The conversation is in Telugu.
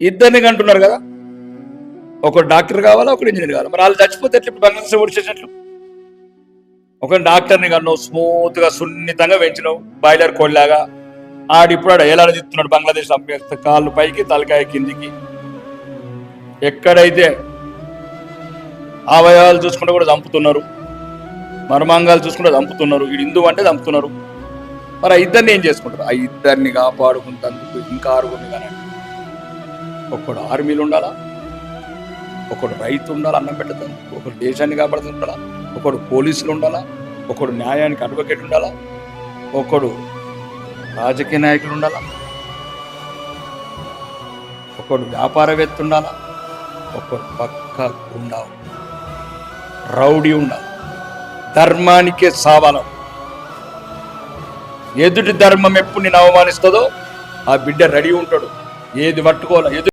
ఇద్దరిని అంటున్నారు కదా? ఒక డాక్టర్ కావాలా ఒక ఇంజనీర్ కావాలా? మరి వాళ్ళు చచ్చిపోతే ఎట్లా ఇప్పుడు బంగ్లాదేశ్ ఓడిచేటట్లు ఒక డాక్టర్ని కన్నావు స్మూత్గా సున్నితంగా పెంచినావు బాయిలర్ కోళ్ళలాగా ఆడిప్పుడు ఆడ ఏలాడ తిప్పుతున్నాడు బంగ్లాదేశ్ అభ్యర్థి కాళ్ళు పైకి తలకాయ కిందికి. ఎక్కడైతే అవయవాలు చూసుకుంటే కూడా చంపుతున్నారు మర్మాంగాలు చూసుకుంటే చంపుతున్నారు ఇది హిందూ అంటే చంపుతున్నారు. మరి ఆ ఇద్దరిని ఏం చేసుకుంటారు? ఆ ఇద్దరిని కాపాడుకుంటందుకు ఇంకా ఆరుగురిని కానీ ఒకడు ఆర్మీలు ఉండాలా? ఒకడు రైతు ఉండాలి అన్నం పెట్టదు ఒకడు దేశాన్ని కాపాడుతుండాలా ఒకడు పోలీసులు ఉండాలా? ఒకడు న్యాయానికి అడ్వకేట్ ఉండాలా? ఒకడు రాజకీయ నాయకులు ఉండాలా? ఒకడు వ్యాపారవేత్త ఉండాలా? ఒకడు పక్క ఉండాలి రౌడీ ఉండాలి ధర్మానికే సావలం. ఎదుటి ధర్మం ఎప్పుడు నేను అవమానిస్తుందో ఆ బిడ్డ రెడీ ఉంటాడు. ఏది పట్టుకోవాలి?